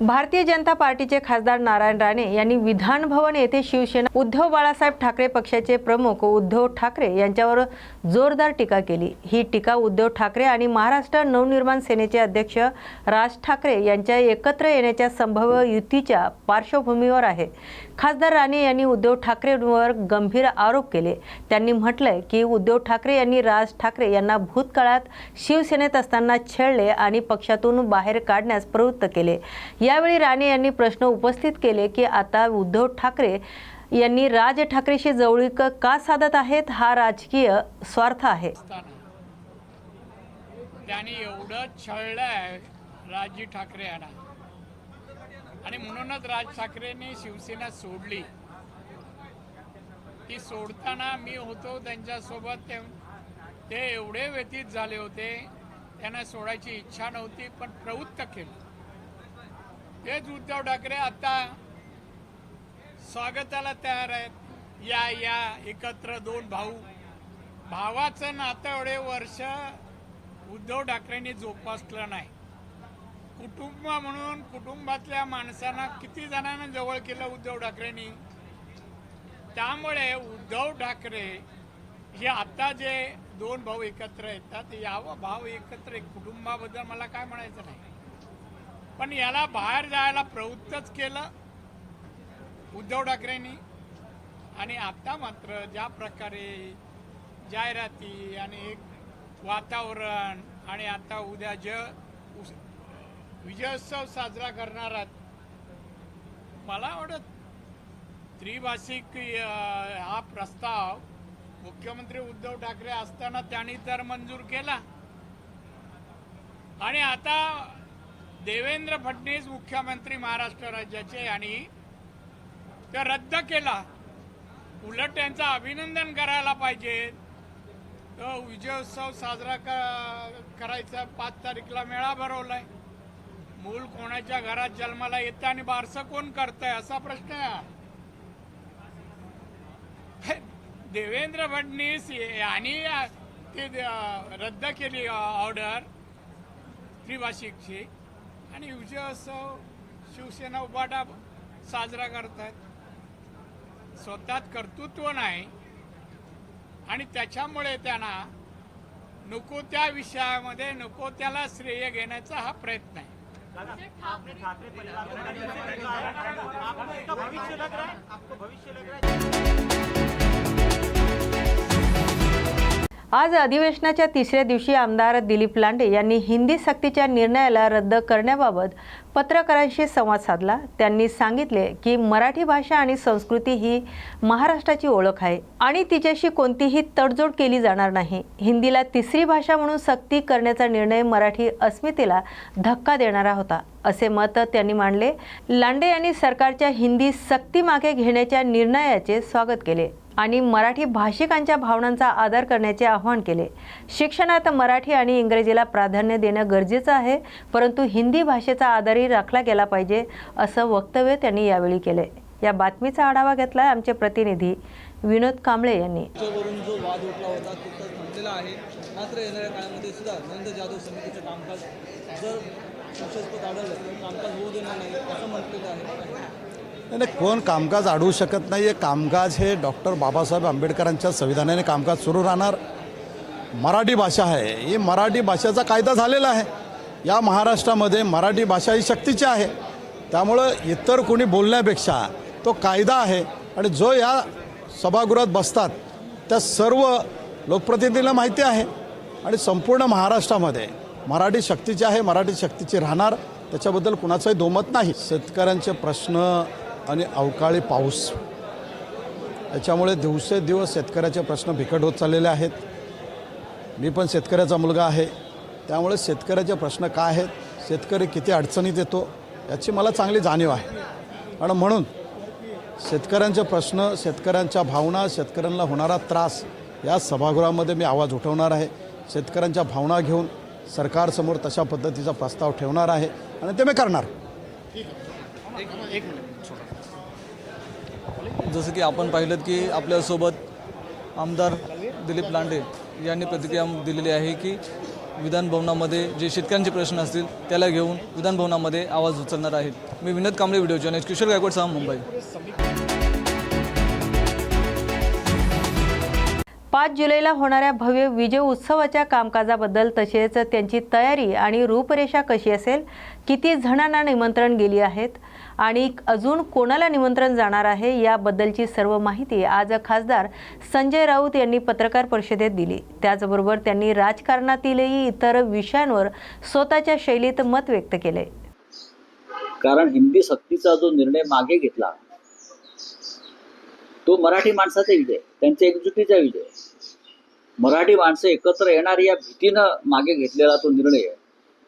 भारतीय जनता पार्टीचे खासदार नारायण राणे यांनी विधान भवन येथे शिवसेना उद्धव बाळासाहेब ठाकरे पक्षाचे प्रमुख उद्धव ठाकरे यांच्यावर जोरदार टीका केली. ही टीका उद्धव ठाकरे आणि महाराष्ट्र नवनिर्माण सेनेचे अध्यक्ष राज ठाकरे यांच्या एकत्र येण्याच्या संभाव्य युतीच्या पार्श्वभूमीवर आहे. खासदार राणे यांनी उद्धव ठाकरेंवर गंभीर आरोप केले. त्यांनी म्हटलंय की उद्धव ठाकरे यांनी राज ठाकरे यांना भूतकाळात शिवसेनेत असताना छेडले आणि पक्षातून बाहेर काढण्यास प्रवृत्त केले. यावेळी राणे यांनी प्रश्न उपस्थित केले की आता उद्धव ठाकरे यांनी राज ठाकरेशी जवळीक का साधत आहेत? हा राजकीय स्वार्थ आहे. त्यांनी एवढं छळलंय राजी ठाकरे यांना. आणि म्हणूनच राज ठाकरेंनी शिवसेना सोडली. ती सोडताना मी होतो त्यांच्यासोबत ते ते एवढे व्यतीत झाले होते त्यांना सोडायची इच्छा नव्हती पण प्रवृत्त केलं. तेच उद्धव ठाकरे आता स्वागताला तयार आहेत. या या एकत्र दोन भाऊ. भावाचं नातं एवढे वर्ष उद्धव ठाकरेंनी जोपासलं नाही. कुटुंब म्हणून कुटुंबातल्या माणसांना किती जणांना जवळ केलं उद्धव ठाकरेंनी? त्यामुळे उद्धव ठाकरे हे आता जे दोन भाऊ एकत्र येतात यावं भाव एकत्र एक कुटुंबाबद्दल मला काय म्हणायचं नाही. पण याला बाहेर जायला प्रवृत्तच केलं उद्धव ठाकरेंनी. आणि आता मात्र ज्या प्रकारे जाहिराती आणि एक वातावरण आणि आता उद्या ज विजयोत्सव साजरा करणार आहात. मला वाटत त्रिभाषिक हा प्रस्ताव. मुख्यमंत्री उद्धव ठाकरे असताना त्यांनी तर मंजूर केला. आणि आता देवेंद्र फडणवीस मुख्यमंत्री महाराष्ट्र राज्याचे आणि ते रद्द केला. उलट त्यांचं अभिनंदन करायला पाहिजे. तो विजयोत्सव साजरा क- करायचा पाच तारीखला मेळा भरवलाय. मूल कोणाच्या घरात जन्माला येतं आणि बारसं कोण करतंय असा प्रश्न आहे. देवेंद्र फडणवीस यांनी ते रद्द केली ऑर्डर त्रिभाषिकची. आणि विजयोत्सव शिवसेना उभाटा साजरा करतात स्वतःत कर्तृत्व नाही. आणि त्याच्यामुळे त्यांना नको त्या विषयामध्ये नको त्याला श्रेय घेण्याचा हा प्रयत्न आहे. आपने ठाकरे परिवार को आपको इसका भविष्य लग रहा है आपको भविष्य लग रहा है आज अधिवेशनाच्या तिसऱ्या दिवशी आमदार दिलीप लांडे यांनी हिंदी सक्तीच्या निर्णयाला रद्द करण्याबाबत पत्रकारांशी संवाद साधला. त्यांनी सांगितले की मराठी भाषा आणि संस्कृती ही महाराष्ट्राची ओळख आहे आणि तिच्याशी कोणतीही तडजोड केली जाणार नाही. हिंदीला तिसरी भाषा म्हणून सक्ती करण्याचा निर्णय मराठी अस्मितेला धक्का देणारा होता असे मत त्यांनी मांडले. लांडे यांनी सरकारच्या हिंदी सक्ती मागे घेण्याच्या निर्णयाचे स्वागत केले आणि मराठी भाषिकांच्या भावनांचा आदर करण्याचे आवाहन केले. शिक्षणात मराठी आणि इंग्रजीला प्राधान्य देणं गरजेचं आहे परंतु हिंदी भाषेचा आदरही राखला गेला पाहिजे असं वक्तव्य त्यांनी यावेळी केले. या बातमीचा आढावा घेतला आमचे प्रतिनिधी विनोद कांबळे यांनी. जो वाद उठला होता थांबलेला आहे. मात्र येणाऱ्या काळामध्ये सुद्धा नंद जाधव समितीचं कामकाज जर संशयास्पद आढळलं तर कामकाज होऊ देणार नाही असं म्हटलेलं आहे. नाही नाही, कोण कामकाज अडवू शकत नाही आहे कामकाज हे डॉक्टर बाबासाहेब आंबेडकरांच्या संविधानाने कामकाज सुरू राहणार. मराठी भाषा आहे. ही मराठी भाषेचा कायदा झालेला आहे. या महाराष्ट्रामध्ये मराठी भाषा ही शक्तीची आहे. त्यामुळं इतर कोणी बोलण्यापेक्षा तो कायदा आहे आणि जो या सभागृहात बसतात त्या सर्व लोकप्रतिनिधींना माहिती आहे. आणि संपूर्ण महाराष्ट्रामध्ये मराठी शक्तीची आहे मराठी शक्तीची राहणार. त्याच्याबद्दल कुणाचंही दोमत नाही. शेतकऱ्यांचे प्रश्न आणि अवकाळी पाऊस. याच्यामुळे दिवसेदिवस शेतकऱ्याचे प्रश्न बिकट होत चाललेले आहेत. मी पण शेतकऱ्याचा मुलगा आहे. त्यामुळे शेतकऱ्याचे प्रश्न काय आहेत शेतकरी किती अडचणीत येतो याची मला चांगली जाणीव आहे. आणि म्हणून शेतकऱ्यांचे प्रश्न शेतकऱ्यांच्या भावना शेतकऱ्यांना होणारा त्रास या सभागृहामध्ये मी आवाज उठवणार आहे. शेतकऱ्यांच्या भावना घेऊन सरकारसमोर तशा पद्धतीचा प्रस्ताव ठेवणार आहे आणि ते मी करणार. जसं की आपण पाहिलं की आपल्यासोबत आमदार दिलीप लांडे यांनी प्रतिक्रिया दिलेली आहे की विधानभवनामध्ये जे शेतकऱ्यांचे प्रश्न असतील त्याला घेऊन विधानभवनामध्ये आवाज उचलणार आहेत. मी विनोद कांबळे व्हिडिओ जर्नलिस्ट किशोर गायकवाड सहा मुंबई. पाच जुलैला होणाऱ्या भव्य विजय उत्सवाच्या कामकाजाबद्दल तसेच त्यांची तयारी आणि रूपरेषा कशी असेल किती जणांना निमंत्रण गेली आहेत आणि अजून कोणाला निमंत्रण जाणार आहे याबद्दलची सर्व माहिती आज खासदार संजय राऊत यांनी पत्रकार परिषदेत दिली. त्याचबरोबर त्यांनी राजकारणातीलही इतर विषयांवर स्वतःच्या शैलीत मत व्यक्त केले. कारण हिंदी सक्तीचा जो निर्णय मागे घेतला तो मराठी माणसाचा विजय त्यांच्या एकजुटीचा विजय. मराठी माणसं एकत्र येणार या भीतीनं मागे घेतलेला तो निर्णय आहे.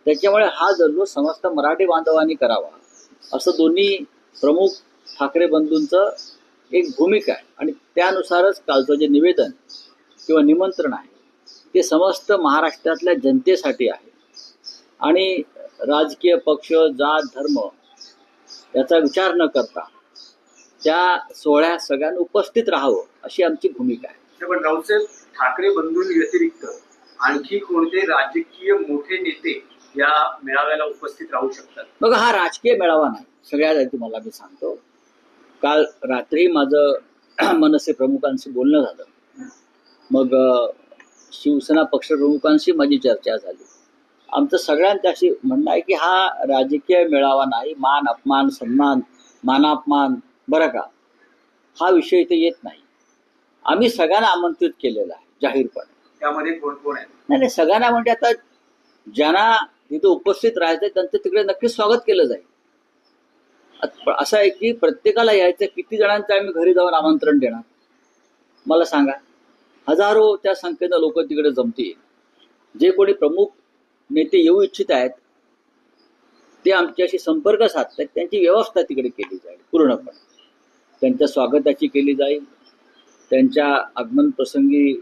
त्याच्यामुळे हा जल्लोष समस्त मराठी बांधवांनी करावा असं दोन्ही प्रमुख ठाकरे बंधूंचं एक भूमिका आहे. आणि त्यानुसारच कालचं जे निवेदन किंवा निमंत्रण आहे ते समस्त महाराष्ट्रातल्या जनतेसाठी आहे. आणि राजकीय पक्ष जात धर्म याचा विचार न करता त्या सोहळ्यात सगळ्यांना उपस्थित राहावं अशी आमची भूमिका आहे. पण राऊतसाहेब ठाकरे बंधूंव्यतिरिक्त आणखी कोणते राजकीय मोठे नेते या मेळाव्याला उपस्थित राहू शकतात. बघा हा राजकीय मेळावा नाही. सगळ्यात आधी तुम्हाला मी सांगतो काल रात्री माझं मनसे प्रमुखांशी बोलणं झालं. मग शिवसेना पक्षप्रमुखांशी माझी चर्चा झाली. आमचं सगळ्यांच्याशी म्हणणं आहे की हा राजकीय मेळावा नाही मान अपमान सन्मान मानापमान बरं का? हा विषय इथे येत नाही. आम्ही सगळ्यांना आमंत्रित केलेलं आहे जाहीरपणे. त्यामध्ये कोण कोण नाही नाही सगळ्यांना म्हणजे आता ज्यांना तिथे उपस्थित राहायचं त्यांचं तिकडे नक्कीच स्वागत केलं जाईल. असं आहे की प्रत्येकाला यायचं किती जणांचं आम्ही घरी जाऊन आमंत्रण देणार? मला सांगा हजारो त्या संख्येनं लोक तिकडे जमतील. जे कोणी प्रमुख नेते येऊ इच्छित आहेत ते आमच्याशी संपर्क साधतात त्यांची व्यवस्था तिकडे केली जाईल पूर्णपणे. त्यांच्या स्वागताची केली जाईल त्यांच्या आगमन प्रसंगी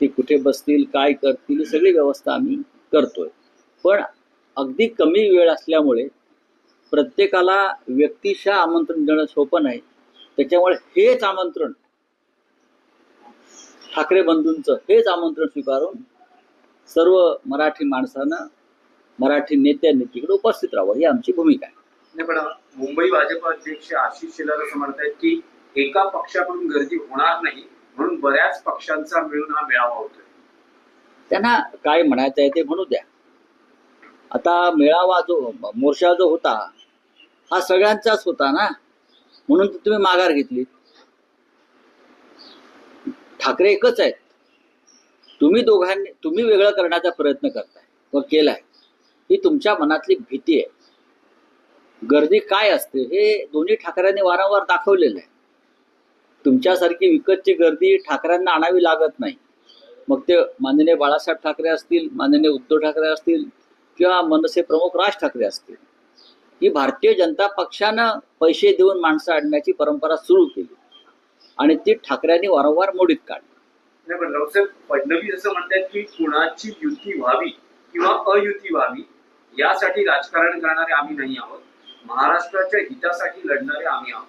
ते कुठे बसतील काय करतील ही सगळी व्यवस्था आम्ही करतोय. पण अगदी कमी वेळ असल्यामुळे प्रत्येकाला व्यक्तिशः आमंत्रण देणं सोपं नाही. त्याच्यामुळे हेच आमंत्रण ठाकरे बंधूंचं हेच आमंत्रण स्वीकारून सर्व मराठी माणसानं मराठी नेत्यांनी तिकडे उपस्थित राहावं ही आमची भूमिका आहे. पण मुंबई भाजप अध्यक्ष आशिष शेलार असं म्हणतायत की एका पक्षाकडून गर्दी होणार नाही म्हणून बऱ्याच पक्षांचा मिळून हा मेळावा होतोय. त्यांना काय म्हणायचं आहे ते म्हणू द्या. आता मेळावा जो मोर्चा जो होता हा सगळ्यांचाच होता ना? म्हणून तुम्ही माघार घेतली. ठाकरे एकच आहेत. तुम्ही दोघांनी तुम्ही वेगळं करण्याचा प्रयत्न करताय व केलाय. ही तुमच्या मनातली भीती आहे. गर्दी काय असते हे दोन्ही ठाकऱ्यांनी वारंवार दाखवलेलं आहे. तुमच्यासारखी विकतची गर्दी ठाकऱ्यांना आणावी लागत नाही. मग ते माननीय बाळासाहेब ठाकरे असतील माननीय उद्धव ठाकरे असतील किंवा मनसे प्रमुख राज ठाकरे असतील ही भारतीय जनता पक्षानं पैसे देऊन माणसं आणण्याची परंपरा सुरू केली. आणि ती ठाकरेंनी वारंवार मोडीत काढली. राऊतसाहेब फडणवीस असं म्हणतात की कुणाची युती व्हावी किंवा अयुती व्हावी यासाठी राजकारण करणारे आम्ही नाही आहोत. महाराष्ट्राच्या हितासाठी लढणारे आम्ही आहोत.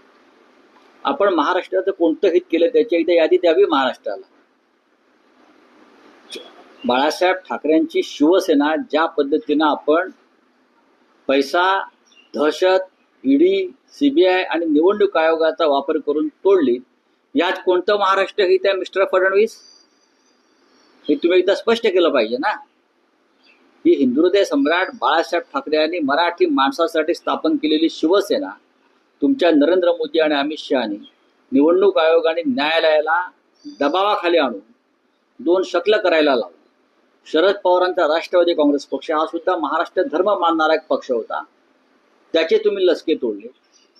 आपण महाराष्ट्राचं कोणतं हित केलं त्याच्या इथे यादी द्यावी महाराष्ट्राला. बाळासाहेब ठाकरेंची शिवसेना ज्या पद्धतीनं आपण पैसा दहशत ईडी सीबीआय आणि निवडणूक आयोगाचा वापर करून तोडली यात कोणतं महाराष्ट्र हित आहे मिस्टर फडणवीस? हे तुम्ही एकदा स्पष्ट केलं पाहिजे ना. ही हिंदुहृदय सम्राट बाळासाहेब ठाकरे यांनी मराठी माणसासाठी स्थापन केलेली शिवसेना तुमच्या नरेंद्र मोदी आणि अमित शहानी निवडणूक आयोग आणि न्यायालयाला दबावाखाली आणून दोन शकलं करायला लावलं. शरद पवारांचा राष्ट्रवादी काँग्रेस पक्ष हा सुद्धा महाराष्ट्र धर्म मानणारा एक पक्ष होता. त्याचे तुम्ही लसके तोडले.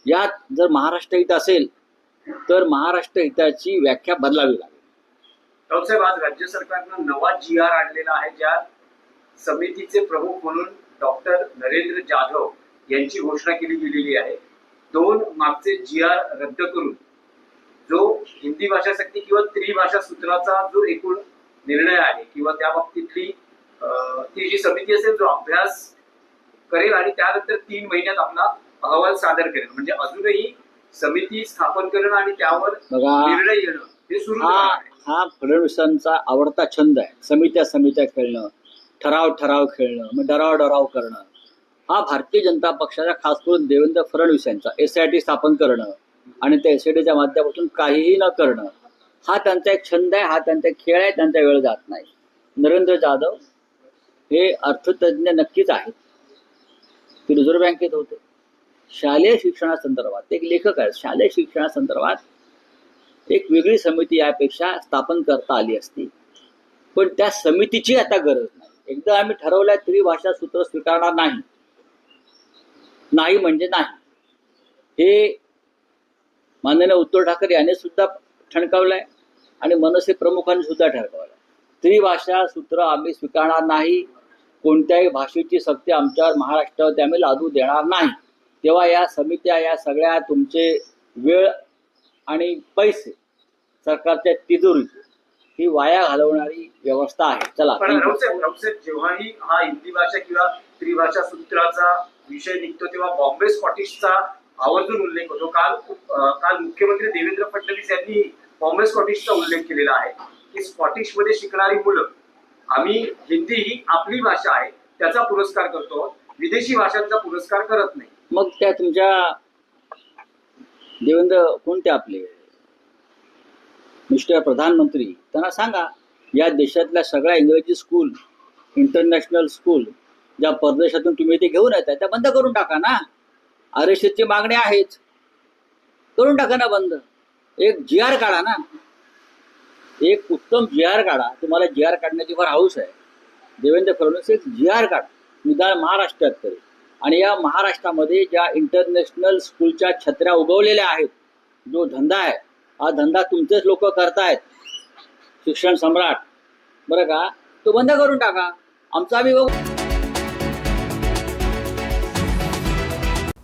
यात जर महाराष्ट्र हित असेल तर महाराष्ट्र हिताची व्याख्या बदलावी लागेल. राऊतसाहेब आज राज्य सरकारनं नवा जी आर आणलेला आहे ज्यात समितीचे प्रमुख म्हणून डॉक्टर नरेंद्र जाधव यांची घोषणा केली गेलेली आहे. दोन मागचे जी आर रद्द करून जो हिंदी भाषा किंवा त्रिभाषा सूत्राचा जो एकूण निर्णय आहे किंवा त्या बाबतीतली ती जी समिती असेल जो अभ्यास करेल आणि त्यानंतर तीन महिन्यात आपला अहवाल सादर करेल. म्हणजे अजूनही समिती स्थापन करणं आणि त्यावर निर्णय घेणं हे सुरू हा हा फडणवीसांचा आवडता छंद आहे. समित्या समित्या खेळणं ठराव ठराव खेळणं मग डराव डराव करणं. हा भारतीय जनता पक्षाचा खास करून देवेंद्र फडणवीस यांचा एस आय टी स्थापन करणं आणि त्या एस आय टीच्या माध्यमातून काहीही न करणं. हा त्यांचा एक छंद आहे हा त्यांचा एक खेळ आहे त्यांचा वेळ जात नाही. नरेंद्र जाधव हे अर्थतज्ञ नक्कीच आहेत. ते रिझर्व्ह बँकेत होते. शालेय शिक्षणासंदर्भात एक लेखक आहेत. शालेय शिक्षणासंदर्भात एक वेगळी समिती यापेक्षा स्थापन करता आली असती. पण त्या समितीची आता गरज नाही. एकदा आम्ही ठरवलंय त्रिभाषा सूत्र स्वीकारणार नाही. नाही म्हणजे नाही. हे माननीय उद्धव ठाकरे यांनी सुद्धा ठणकावलंय आणि मनसे प्रमुखांनी सुद्धा ठणकावलंय. त्रिभाषा सूत्र आम्ही स्वीकारणार नाही. कोणत्याही भाषेची सक्ती आमच्यावर महाराष्ट्रावरती आम्ही लादू देणार नाही. तेव्हा या समित्या या सगळ्या तुमचे वेळ आणि पैसे सरकारच्या तिजोरीची ही वाया घालवणारी व्यवस्था आहे. चला जेव्हाही हा हिंदी भाषा किंवा त्रिभाषा सूत्राचा विषय निघतो तेव्हा बॉम्बे स्कॉटिशचा आवर्जून उल्लेख होतो. काल काल मुख्यमंत्री देवेंद्र फडणवीस यांनी कॉमन स्कॉटिशचा उल्लेख केलेला आहे की स्कॉटिशमध्ये शिकणारी मुलं आम्ही हिंदी ही आपली भाषा आहे त्याचा पुरस्कार करतो विदेशी भाषांचा पुरस्कार करत नाही. मग त्या तुमच्या देवेंद्र कोणते आपले? मिस्टर प्रधानमंत्री त्यांना सांगा या देशातल्या सगळ्या इंग्रजी स्कूल इंटरनॅशनल स्कूल ज्या परदेशातून तुम्ही ते घेऊन येताय त्या बंद करून टाका ना. आर एस एसची मागणी आहेच. करून टाका ना बंद. एक जी आर काढा ना. एक उत्तम जी आर काढा. तुम्हाला जी आर काढण्याची फार हाऊस आहे. देवेंद्र फडणवीस एक जी आर काढा. निदान महाराष्ट्रात तरी. आणि या महाराष्ट्रामध्ये ज्या इंटरनॅशनल स्कूलच्या छत्र्या उगवलेल्या आहेत जो धंदा आहे हा धंदा तुमचेच लोक करतायत. शिक्षण सम्राट. बरं का? तो बंद करून टाका. आमचा आम्ही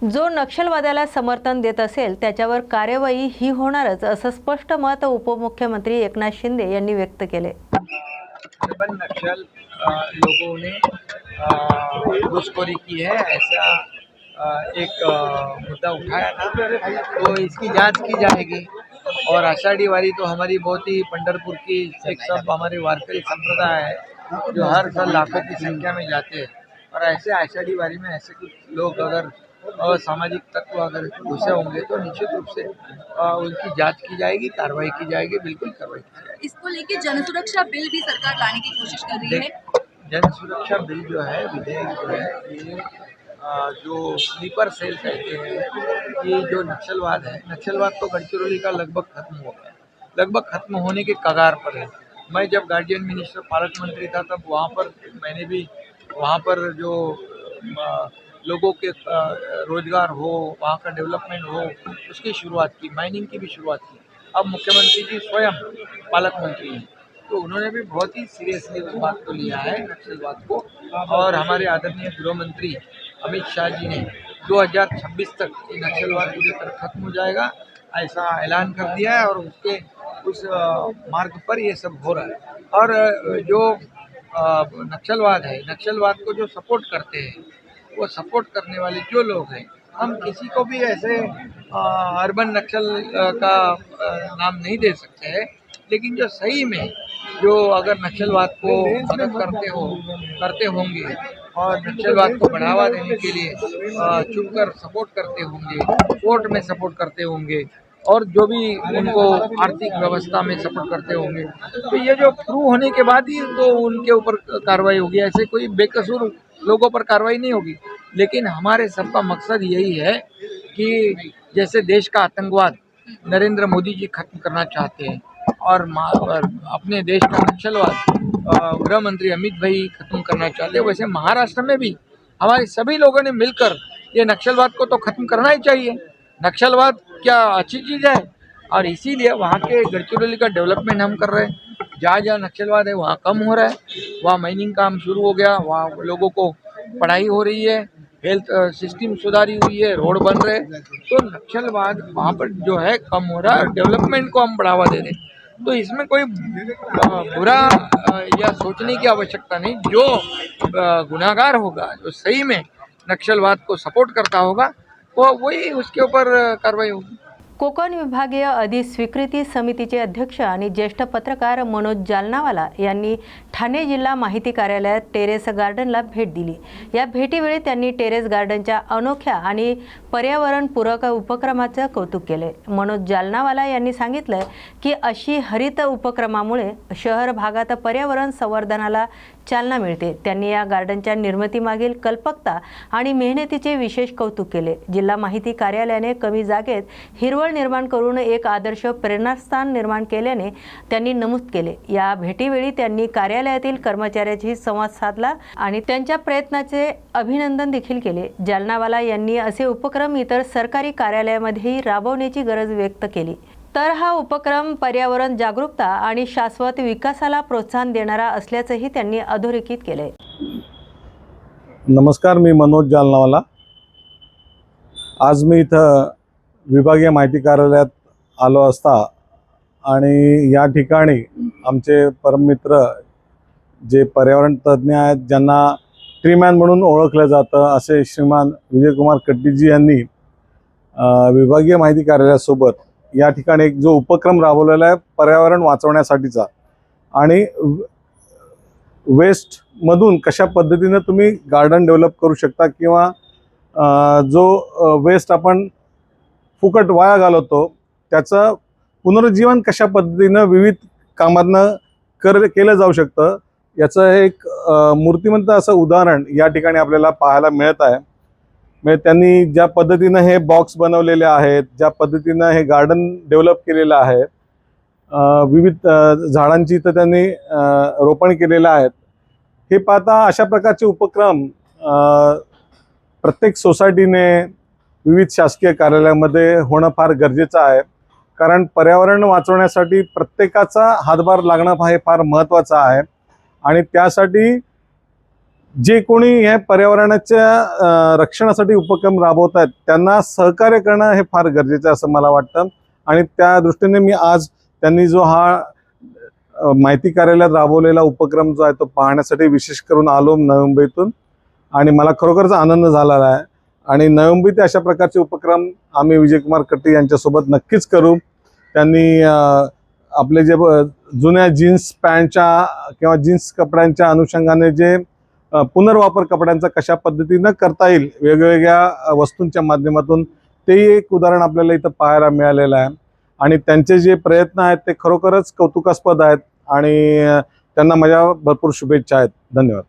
जो नक्षलवादाला समर्थन देत असेल त्याच्यावर कार्यवाही ही होणारच असं स्पष्ट मत उपमुख्यमंत्री एकनाथ शिंदे यांनी व्यक्त केले. पण नक्षल लोगों ने घुसखोरी की है ऐसा एक मुद्दा उठाया था। तो इसकी जांच की जाएगी। और आषाढ़ी वारी तो हमारी बहुत ही पंडरपुर की एक सब हमारे वारकरी संप्रदाय है जो हर साल लाखों की संख्या में जाते हैं। और ऐसे आषाढ़ी वारी में ऐसे कुछ लोग अगर असामाजिक तत्व अगर घुसे होंगे तो निश्चित रूप से उनकी जाँच की जाएगी कार्रवाई की जाएगी बिल्कुल कार्रवाई की जाएगी। इसको लेके जनसुरक्षा बिल भी सरकार लाने की कोशिश कर रही है। जन सुरक्षा बिल जो है विधेयक जो है ये जो स्लीपर सेल कहते हैं ये जो नक्सलवाद है नक्सलवाद तो गडचिरोली का लगभग खत्म हो गया। लगभग खत्म होने के कगार पर है। मैं जब गार्जियन मिनिस्टर पालक मंत्री था तब वहाँ पर मैंने भी वहाँ पर जो लोगों के रोज़गार हो, वहाँ का डेवलपमेंट हो, उसकी शुरुआत की, माइनिंग की भी शुरुआत की। अब मुख्यमंत्री जी स्वयं पालक मंत्री हैं। तो उन्होंने भी बहुत ही सीरियसली उस बात को लिया है नक्सलवाद को। और हमारे आदरणीय गृह मंत्री अमित शाह जी ने 2026 तक ये नक्सलवाद पूरी तरह खत्म हो जाएगा, ऐसा ऐलान कर दिया है और उसके, उस मार्ग पर ये सब हो रहा है। और जो नक्सलवाद है, नक्सलवाद को जो सपोर्ट करते हैं वो सपोर्ट करने वाले जो लोग हैं हम किसी को भी ऐसे अर्बन नक्सल का अ, नाम नहीं दे सकते हैं। लेकिन जो सही में जो अगर नक्सलवाद को मदद करते हो करते होंगे और नक्सलवाद को बढ़ावा देने के लिए चुपकर सपोर्ट करते होंगे कोर्ट में सपोर्ट करते होंगे और जो भी उनको आर्थिक व्यवस्था में सपोर्ट करते होंगे तो ये जो प्रूव होने के बाद ही तो उनके ऊपर कार्रवाई होगी। ऐसे कोई बेकसूर लोगों पर कार्रवाई नहीं होगी। लेकिन हमारे सबका मकसद यही है कि जैसे देश का आतंकवाद नरेंद्र मोदी जी खत्म करना चाहते हैं और अपने देश का नक्सलवाद गृह मंत्री अमित भाई खत्म करना चाहते हैं। वैसे महाराष्ट्र में भी हमारे सभी लोगों ने मिलकर ये नक्सलवाद को तो खत्म करना ही चाहिए। नक्सलवाद क्या अच्छी चीज़ है? और इसीलिए वहाँ के गढ़चिरौली का डेवलपमेंट हम कर रहे हैं। जहाँ जहाँ नक्सलवाद है, वहाँ कम हो रहा है, वहाँ माइनिंग काम शुरू हो गया, वहाँ लोगों को पढ़ाई हो रही है हेल्थ सिस्टम सुधारी हुई है, रोड बन रहे तो नक्सलवाद वहाँ पर जो है कम हो रहा है डेवलपमेंट को हम बढ़ावा दे रहे तो इसमें कोई बुरा या सोचने की आवश्यकता नहीं, जो गुनाहगार होगा, जो सही में नक्सलवाद को सपोर्ट करता होगा, वो, वही उसके ऊपर कार्रवाई होगी। कोकण विभागीय अधिस्वीकृती समितीचे अध्यक्ष आणि ज्येष्ठ पत्रकार मनोज जालनावाला यांनी ठाणे जिल्हा माहिती कार्यालयात टेरेस गार्डनला भेट दिली. या भेटीवेळी त्यांनी टेरेस गार्डनच्या अनोख्या आणि पर्यावरणपूरक उपक्रमाचं कौतुक केले. मनोज जालनावाला यांनी सांगितलं की अशी हरित उपक्रमामुळे शहर भागात पर्यावरण संवर्धनाला चालना मिळते. त्यांनी या गार्डनच्या निर्मितीमागील कल्पकता आणि मेहनतीचे विशेष कौतुक केले. जिल्हा माहिती कार्यालयाने कमी जागेत हिरवळ निर्माण करून एक आदर्श प्रेरणास्थान निर्माण केल्याने त्यांनी नमूद केले. या भेटीवेळी त्यांनी कार्यालयातील कर्मचाऱ्याशी संवाद साधला आणि त्यांच्या प्रयत्नाचे अभिनंदन देखील केले. जालनावाला यांनी असे उपक्रम इतर सरकारी कार्यालयामध्येही राबवण्याची गरज व्यक्त केली. तर हा उपक्रम पर्यावरण जागरूकता आणि शाश्वत विकासाला प्रोत्साहन देणारा असल्याचंही त्यांनी अधोरेखित केले नमस्कार मी मनोज जालनावाला. आज मी इथं विभागीय माहिती कार्यालयात आलो असता आणि या ठिकाणी आमचे परममित्र जे पर्यावरण तज्ज्ञ आहेत ज्यांना ट्रीमॅन म्हणून ओळखलं जातं असे श्रीमान विजयकुमार कट्टीजी यांनी विभागीय माहिती कार्यालयासोबत या ठिकाणी एक जो उपक्रम राबवलेला आहे पर्यावरण वाचवण्यासाठीचा. आणि वेस्टमधून कशा पद्धतीनं तुम्ही गार्डन डेव्हलप करू शकता किंवा जो वेस्ट आपण फुकट वाया घालवतो त्याचं पुनरुज्जीवन कशा पद्धतीनं विविध कामांना कर केलं जाऊ शकतं याचं एक मूर्तिमंत असं उदाहरण या ठिकाणी आपल्याला पाहायला मिळत आहे. म्हणजे त्यांनी ज्या पद्धतीनं हे बॉक्स बनवलेले आहेत ज्या पद्धतीनं हे गार्डन डेव्हलप केलेलं आहे विविध झाडांची इथं त्यांनी रोपण केलेलं आहेत. हे पाहता अशा प्रकारचे उपक्रम प्रत्येक सोसायटीने विविध शासकीय कार्यालयामध्ये होणं फार गरजेचं आहे. कारण पर्यावरण वाचवण्यासाठी प्रत्येकाचा हातभार लागणं हे फार महत्त्वाचं आहे. आणि त्यासाठी जे कोणी हे पर्यावरणाच्या रक्षणासाठी उपक्रम राबवत आहेत त्यांना सहकार्य करणं हे फार गरजेचं असं मला वाटतं. आणि त्या दृष्टीने मी आज त्यांनी जो हा माहिती कार्यालयात राबवलेला उपक्रम जो आहे तो पाहण्यासाठी विशेष करून आलो नवी मुंबईतून आणि मला खरोखरच आनंद झालेला आहे. आणि नवी मुंबईत अशा प्रकारचे उपक्रम आम्ही विजयकुमार कट्टी यांच्यासोबत नक्कीच करू. त्यांनी आपले जे जुन्या जीन्स पॅन्टच्या किंवा जीन्स कपड्यांच्या अनुषंगाने जे पुनर्वापर कपड्यांचा कशा पद्धतीनं करता येईल वेगवेगळ्या वस्तूंच्या माध्यमातून तेही एक उदाहरण आपल्याला इथं पाहायला मिळालेलं आहे. आणि त्यांचे जे प्रयत्न आहेत ते खरोखरच कौतुकास्पद आहेत. आणि त्यांना माझ्या भरपूर शुभेच्छा आहेत. धन्यवाद.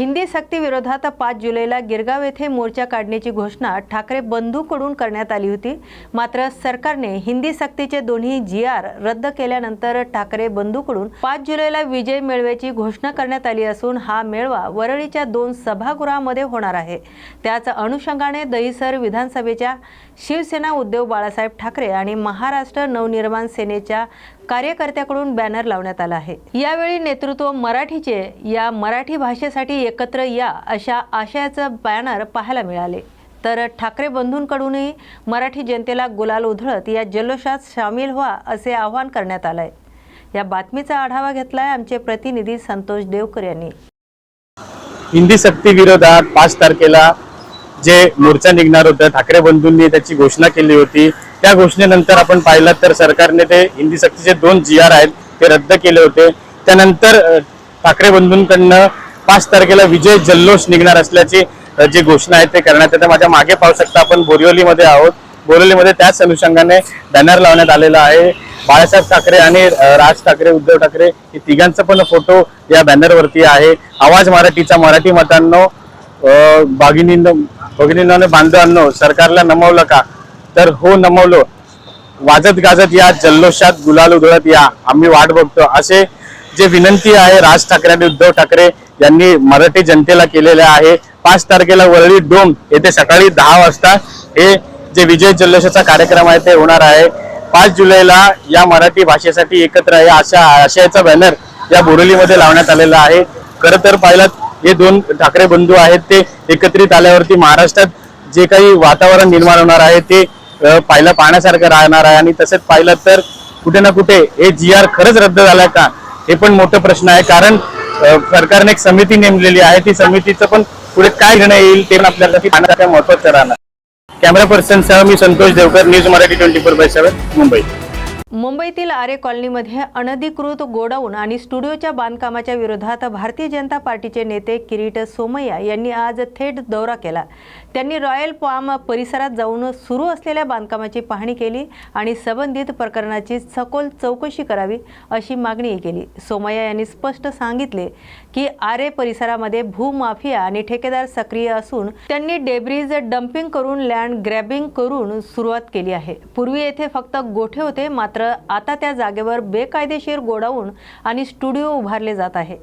हिंदी सक्ती विरोधात पाच जुलैला गिरगाव येथे मोर्चा काढण्याची घोषणा ठाकरे बंधूकडून करण्यात आली होती. मात्र सरकारने हिंदी सक्तीचे दोन्ही जी आर रद्द केल्यानंतर ठाकरे बंधूकडून पाच जुलैला विजय मेळव्याची घोषणा करण्यात आली असून हा मेळवा वरळीच्या दोन सभागृहामध्ये होणार आहे. त्याच अनुषंगाने दहिसर विधानसभेच्या शिवसेना उद्धव बाळासाहेब ठाकरे आणि महाराष्ट्र नवनिर्माण सेनेच्या कार्यकर्त्याकडून बॅनर लावण्यात आला आहे. यावेळी नेतृत्व मराठीचे या मराठी भाषेसाठी एकत्र या अशा आशयाचं बॅनर पाहायला मिळाले. तर ठाकरे बंधूंकडूनही मराठी जनतेला गुलाल उधळत या जल्लोषात सामील व्हा असे आवाहन करण्यात आलं आहे या बातमीचा आढावा घेतला आहे आमचे प्रतिनिधी संतोष देवकर यांनी. हिंदी सक्ती विरोधात पाच तारखेला जे मोर्चा निघणार होता ठाकरे बंधूंनी त्याची घोषणा केली होती. त्या घोषणेनंतर आपण पाहिलं तर सरकारने ते हिंदी सक्तीचे दोन जी आर आहेत ते रद्द केले होते. त्यानंतर ठाकरे बंधूंकडनं पाच तारखेला विजय जल्लोष निघणार असल्याची जी घोषणा आहे ते करण्यात येते. माझ्या मागे पाहू शकता आपण बोरिवलीमध्ये आहोत. बोरिवलीमध्ये त्याच अनुषंगाने बॅनर लावण्यात आलेला आहे. बाळासाहेब ठाकरे आणि राज ठाकरे उद्धव ठाकरे हे तिघांचा पण फोटो या बॅनरवरती आहे. आवाज मराठीचा. मराठी मतांनो अ, भगिनींनो बांधवांनो सरकारला नमवलं का? तर हो नमवलो. वाजत गाजत या जल्लोषात गुलाल उधळत या. आम्ही वाट बघतो. असे जे विनंती आहे राज ठाकरे आणि उद्धव ठाकरे यांनी मराठी जनतेला केलेले आहे. पाच तारखेला वरळी डोम येथे सकाळी दहा वाजता हे जे विजय जल्लोषाचा कार्यक्रम आहे ते होणार आहे. पाच जुलैला या मराठी भाषेसाठी एकत्र आहे अशा आशयाचा बॅनर या बोरिवलीमध्ये लावण्यात आलेला आहे. खरं तर पाहिलं हे दोन ठाकरे बंधू आहेत ते एकत्रित आल्यावरती महाराष्ट्रात जे काही वातावरण निर्माण होणार आहे ते पाहिलं पाहण्यासारखं राहणार आहे. आणि तसंच पाहिलं तर कुठे ना कुठे हे जी आर खरंच रद्द झालाय का? हे पण मोठं प्रश्न आहे. कारण सरकारने एक समिती नेमलेली आहे. ती समितीचं पण पुढे काय निर्णय येईल ते पण आपल्याला पाहण्यासाठी महत्वाचं राहणार. कॅमेरा पर्सन सह मी Santosh Devkar news Marathi twenty four by seven Mumbai. मुंबईतील आरे कॉलनीमध्ये अनधिकृत गोडाऊन आणि स्टुडिओच्या बांधकामाच्या विरोधात भारतीय जनता पार्टीचे नेते किरीट सोमय्या यांनी आज थेट दौरा केला. त्यांनी रॉयल पाम परिसरात जाऊन सुरू असलेल्या बांधकामाची पाहणी केली आणि संबंधित प्रकरणाची सखोल चौकशी करावी अशी मागणीही केली. सोमय्या यांनी स्पष्ट सांगितले की आरे परिसरामध्ये भूमाफिया आणि ठेकेदार सक्रिय असून त्यांनी डेब्रिज डम्पिंग करून लँड ग्रॅबिंग करून सुरुवात केली आहे. पूर्वी येथे फक्त गोठे होते मात्र आता त्या जागेवर बेकायदेशीर गोडाऊन आणि स्टुडिओ उभारले जात आहे.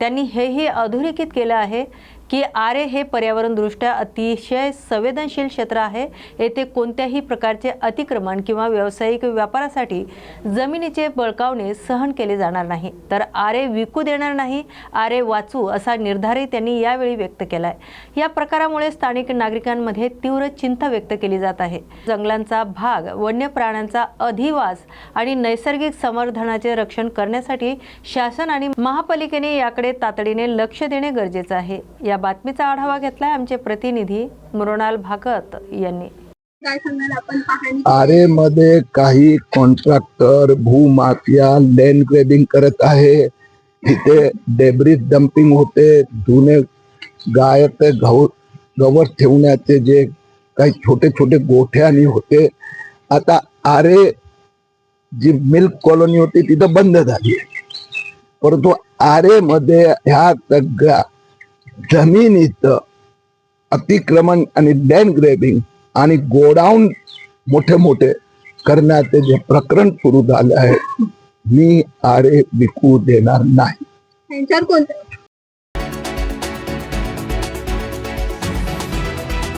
त्यांनी हेही अधोरेखित केलं आहे की आरे हे पर्यावरणदृष्ट्या अतिशय संवेदनशील क्षेत्र आहे. येथे कोणत्याही प्रकारचे अतिक्रमण किंवा व्यावसायिक व्यापारासाठी जमिनीचे बळकावणे सहन केले जाणार नाही. तर आरे विकू देणार नाही आरे वाचू असा निर्धारही त्यांनी यावेळी व्यक्त केलाय. या प्रकारामुळे स्थानिक नागरिकांमध्ये तीव्र चिंता व्यक्त केली जात आहे. जंगलांचा भाग वन्य प्राण्यांचा अधिवास आणि नैसर्गिक संवर्धनाचे रक्षण करण्यासाठी शासन आणि महापालिकेने याकडे तातडीने लक्ष देणे गरजेचं आहे. या बातमीचा आढावा घेतलाय आमचे प्रतिनिधी मृणाल भागत यांनी. आरे मध्ये काही कॉन्ट्रॅक्टर भूमाफिया लँड ग्रेबिंग करत आहे. तिथे डेब्रिज डम्पिंग होते. जुने गायते गहू गवत ठेवण्याचे जे काही छोटे छोटे गोठे आणि होते. आता आरे जी मिल्क कॉलनी होती तिथं बंद झाली परंतु आरे मध्ये ह्या सगळ्या जमिनीचं अतिक्रमण आणि लँड ग्रेबिंग आणि गोडाऊन मोठे मोठे करण्याचे जे प्रकरण सुरू झाले आहे मी आरे विकू देणार नाही. त्यांच्यावर कोणत्या